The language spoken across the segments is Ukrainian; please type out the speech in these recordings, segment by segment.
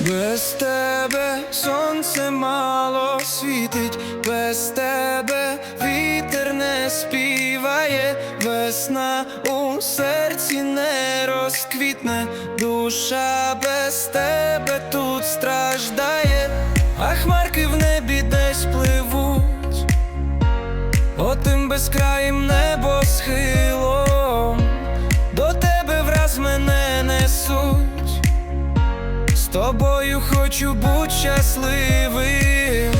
Без тебе сонце мало світить, без тебе вітер не співає, весна у серці не розквітне, душа без тебе тут страждає, а тобою хочу бути щасливим,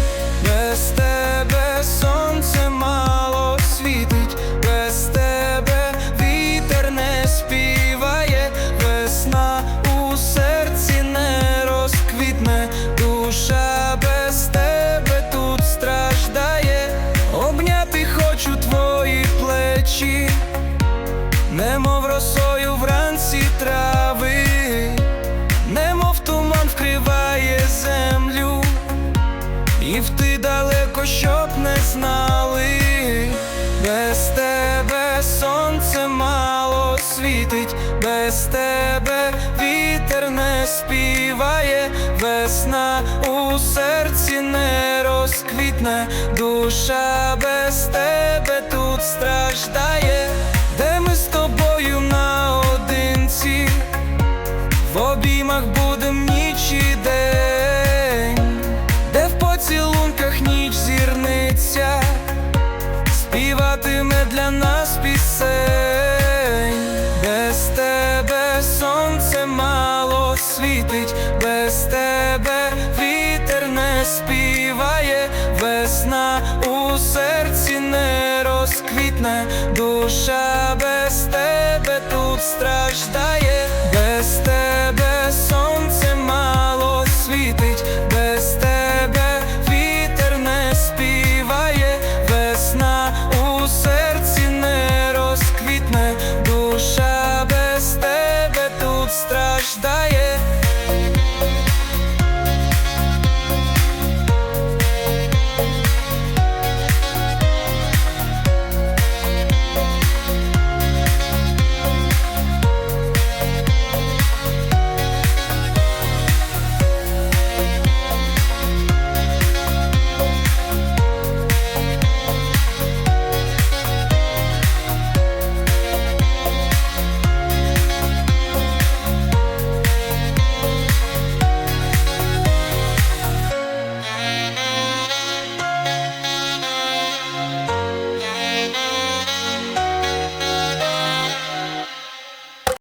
без тебе сонце мало світить, без тебе вітер не співає, весна у серці не розквітне, душа без тебе тут страждає, обняти хочу твої плечі, немов росою вранці трави. Далеко, щоб не знали, без тебе сонце мало світить, без тебе вітер не співає, весна у серці не розквітне, душа без тебе тут страждає, пісень, без тебе сонце мало світить, без тебе вітер не співає, весна у серці не розквітне, душа без тебе тут страждає,